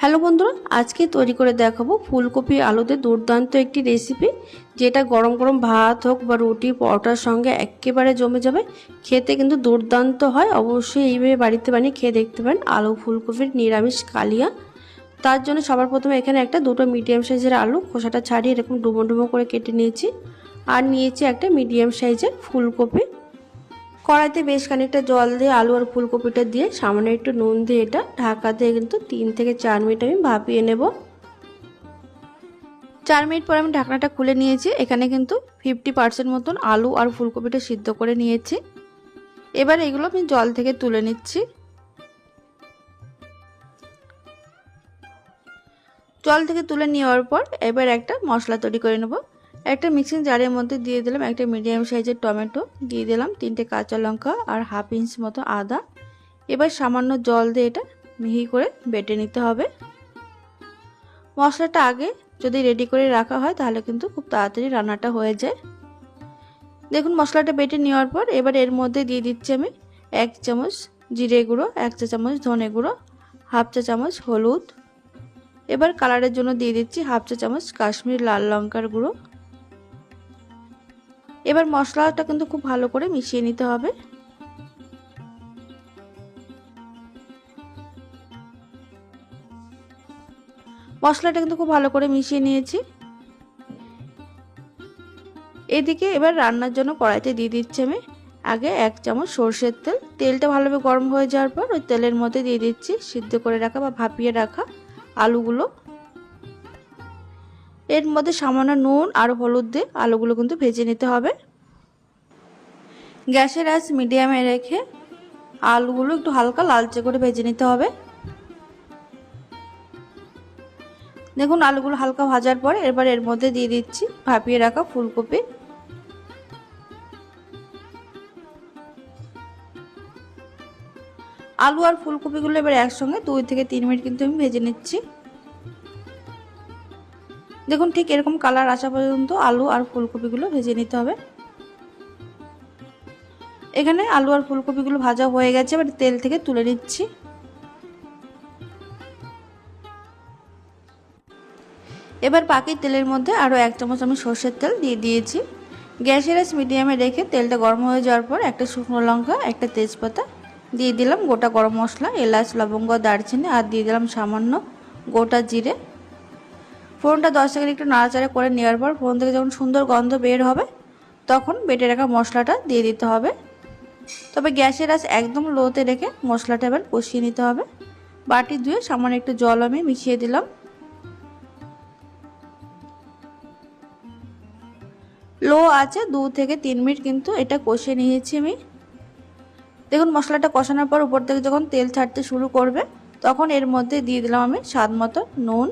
Hello বন্ধুরা, আজকে তৈরি করে দেখাবো ফুলকপি আলুতে দুর্দান্ত একটি রেসিপি যেটা গরম গরম ভাত হোক বা রুটি, পরোটার সঙ্গে একেবারে জমে যাবে। খেতে কিন্তু দুর্দান্ত হয়। অবশ্যই এইভাবে বাড়িতে বানিয়ে খেয়ে দেখতে পারেন আলু, ফুলকপির নিরামিষ কালিয়া। তার জন্য সবার প্রথমে এখানে একটা দুটো মিডিয়াম সাইজের আলু, খোসাটা ছাড়িয়ে এরকম ডুমো ডুমো করে কেটে নিয়েছি। আর নিয়েছি একটা মিডিয়াম সাইজের ফুলকপি। কড়াইতে বেশ খানিকটা জল দিয়ে আলু আর ফুলকপিটা দিয়ে সামান্য একটু নুন দিয়ে এটা ঢাকা দিয়ে কিন্তু তিন থেকে চার মিনিট আমি ভাপিয়ে নেব। চার মিনিট পর আমি ঢাকনাটা খুলে নিয়েছি। এখানে কিন্তু ফিফটি পার্সেন্ট মতন আলু আর ফুলকপিটা সিদ্ধ করে নিয়েছি। এবার এগুলো আমি জল থেকে তুলে নিচ্ছি। জল থেকে তুলে নেওয়ার পর এবার একটা মশলা তৈরি করে নেব। একটা মিক্সিং জারের মধ্যে দিয়ে দিলাম একটা মিডিয়াম সাইজের টমেটো, দিয়ে দিলাম তিনটে কাঁচা লঙ্কা আর হাফ ইঞ্চ মতো আদা। এবার সামান্য জল দিয়ে এটা মিহি করে বেটে নিতে হবে। মশলাটা আগে যদি রেডি করে রাখা হয় তাহলে কিন্তু খুব তাড়াতাড়ি রান্নাটা হয়ে যায়। দেখুন মশলাটা বেটে নেওয়ার পর এবার এর মধ্যে দিয়ে দিচ্ছি আমি এক চামচ জিরে গুঁড়ো, এক চা চামচ ধনে গুঁড়ো, হাফ চা চামচ হলুদ। এবার কালারের জন্য দিয়ে দিচ্ছি হাফ চা চামচ কাশ্মীর লাল লঙ্কার গুঁড়ো। এবার মশলাটা কিন্তু খুব ভালো করে মিশিয়ে নিতে হবে। মশলাটা কিন্তু খুব ভালো করে মিশিয়ে নিয়েছি। এদিকে এবার রান্নার জন্য কড়াইতে দিয়ে দিচ্ছি আমি আগে এক চামচ সর্ষের তেল। তেলটা ভালোভাবে গরম হয়ে যাওয়ার পর ওই তেলের মধ্যে দিয়ে দিচ্ছি সিদ্ধ করে রাখা বা ভাপিয়ে রাখা আলুগুলো। এর মধ্যে সামান্য নুন আর হলুদ দিয়ে আলুগুলো কিন্তু ভেজে নিতে হবে। গ্যাসের আঁচ মিডিয়ামে রেখে আলুগুলো একটু হালকা লালচে করে ভেজে নিতে হবে। দেখুন, আলুগুলো হালকা ভাজার পর এবার এর মধ্যে দিয়ে দিচ্ছি ভাপিয়ে রাখা ফুলকপি। আলু আর ফুলকপিগুলো এবার একসঙ্গে দুই থেকে তিন মিনিট কিন্তু আমি ভেজে নিচ্ছি। দেখুন, ঠিক এরকম কালার আসা পর্যন্ত আলু আর ফুলকপিগুলো ভেজে নিতে হবে। এখানে আলু আর ফুলকপিগুলো ভাজা হয়ে গেছে, এবার তেল থেকে তুলে নিচ্ছি। এবার বাকি তেলের মধ্যে আরও এক চামচ আমি সর্ষের তেল দিয়ে দিয়েছি। গ্যাসের আঁচ মিডিয়ামে রেখে তেলটা গরম হয়ে যাওয়ার পর একটা শুকনো লঙ্কা, একটা তেজপাতা দিয়ে দিলাম গোটা গরম মশলা, এলাচ, লবঙ্গ, দারচিনি, আর দিয়ে দিলাম সামান্য গোটা জিরে। ফোড়নটা দশ সেকেন্ড একটু নাড়াচাড়া করে নেওয়ার পর ফোড়ন থেকে যখন সুন্দর গন্ধ বের হবে, তখন বেটে রাখা মশলাটা দিয়ে দিতে হবে। তবে গ্যাসের আঁচ একদম লোতে রেখে মশলাটা এবার কষিয়ে নিতে হবে। বাটি ধুয়ে সামান্য একটু জল আমি মিশিয়ে দিলাম। লো আছে দু থেকে তিন মিনিট কিন্তু এটা কষিয়ে নিয়েছি আমি। দেখুন, মশলাটা কষানোর পর উপর থেকে যখন তেল ছাড়তে শুরু করবে, তখন এর মধ্যে দিয়ে দিলাম আমি স্বাদ মতো নুন।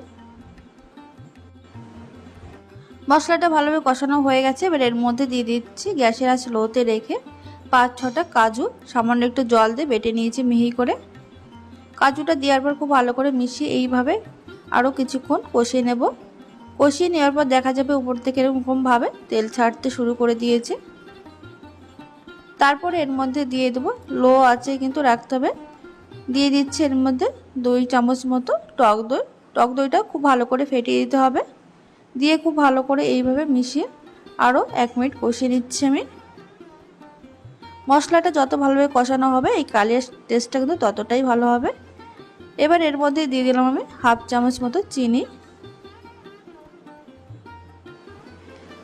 মশলাটা ভালোভাবে কষানো হয়ে গেছে। এবার এর মধ্যে দিয়ে দিচ্ছি গ্যাসের আঁচ লোতে রেখে পাঁচ ছটা কাজু। সামান্য একটু জল দিয়ে বেটে নিয়েছি মিহি করে। কাজুটা দেওয়ার পর খুব ভালো করে মিশিয়ে এইভাবে আরও কিছুক্ষণ কষিয়ে নেব। কষিয়ে নেওয়ার পর দেখা যাবে উপর থেকে এরকমভাবে তেল ছাড়তে শুরু করে দিয়েছে। তারপরে এর মধ্যে দিয়ে দেবো। লো আছে কিন্তু রাখতে হবে। দিয়ে দিচ্ছি এর মধ্যে দুই চামচ মতো টক দই। টক দইটা খুব ভালো করে ফেটিয়ে দিতে হবে। দিয়ে খুব ভালো করে এইভাবে মিশিয়ে আরও এক মিনিট কষিয়ে নিচ্ছি আমি। মশলাটা যত ভালোভাবে কষানো হবে, এই কালিয়ার টেস্টটা কিন্তু ততটাই ভালো হবে। এবার এর মধ্যে দিয়ে দিলাম আমি হাফ চামচ মতো চিনি।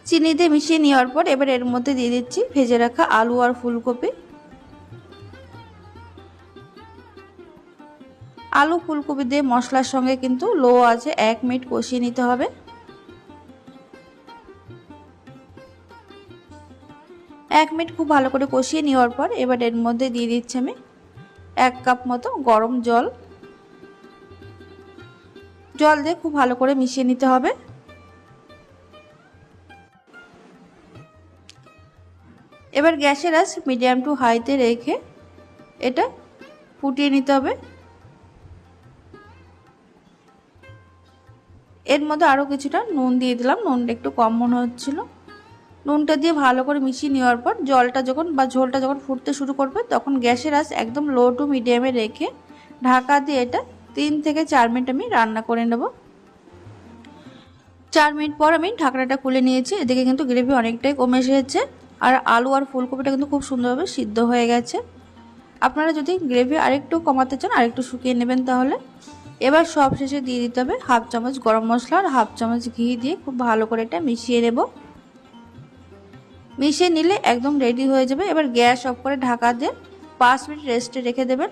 চিনি দিয়ে মিশিয়ে নেওয়ার পর এবার এর মধ্যে দিয়ে দিচ্ছি ভেজে রাখা আলু আর ফুলকপি। আলু, ফুলকপি দিয়ে মশলার সঙ্গে কিন্তু লো আছে, এক মিনিট কষিয়ে নিতে হবে। এক মিনিট খুব ভালো করে কষিয়ে নেওয়ার পর এবার এর মধ্যে দিয়ে দিচ্ছি আমি এক কাপ মতো গরম জল। জল দিয়ে খুব ভালো করে মিশিয়ে নিতে হবে। এবার গ্যাসের আঁচ মিডিয়াম টু হাইতে রেখে এটা ফুটিয়ে নিতে হবে। এর মধ্যে আরও কিছুটা নুন দিয়ে দিলাম, নুনটা একটু কম মনে হচ্ছিল। নুনটা দিয়ে ভালো করে মিশিয়ে নেওয়ার পর জলটা যখন বা ঝোলটা যখন ফুটতে শুরু করবে, তখন গ্যাসের আঁচ একদম লো টু মিডিয়ামে রেখে ঢাকা দিয়ে এটা তিন থেকে চার মিনিট আমি রান্না করে নেব। চার মিনিট পর আমি ঢাকনাটা খুলে নিয়েছি, এদিকে কিন্তু গ্রেভি অনেকটাই কমে এসেছে আর আলু আর ফুলকপিটা কিন্তু খুব সুন্দরভাবে সিদ্ধ হয়ে গেছে। আপনারা যদি গ্রেভি আরেকটু কমাতে চান, আরেকটু শুকিয়ে নেবেন তাহলে। এবার সব শেষে দিয়ে দিতে হবে হাফ চামচ গরম মশলা আর হাফ চামচ ঘি দিয়ে খুব ভালো করে এটা মিশিয়ে নেব। মিশিয়ে নিলে একদম রেডি হয়ে যাবে। এবার গ্যাস অফ করে ঢাকা দিয়ে পাঁচ মিনিট রেস্টে রেখে দেবেন।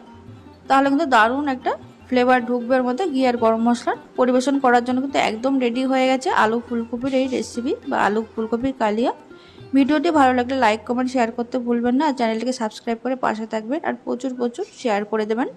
তাহলে কিন্তু দারুণ একটা ফ্লেভার ঢুকবে এর মধ্যে। ঘি আর গরম মশলার পরিবেশন করার জন্য কিন্তু একদম রেডি হয়ে গেছে আলু ফুলকপির এই রেসিপি বা আলু ফুলকপির কালিয়া। ভিডিওটি ভালো লাগলে লাইক কমেন্ট শেয়ার করতে ভুলবেন না। আর চ্যানেলটিকে সাবস্ক্রাইব করে পাশে থাকবেন। আর প্রচুর প্রচুর শেয়ার করে দেবেন।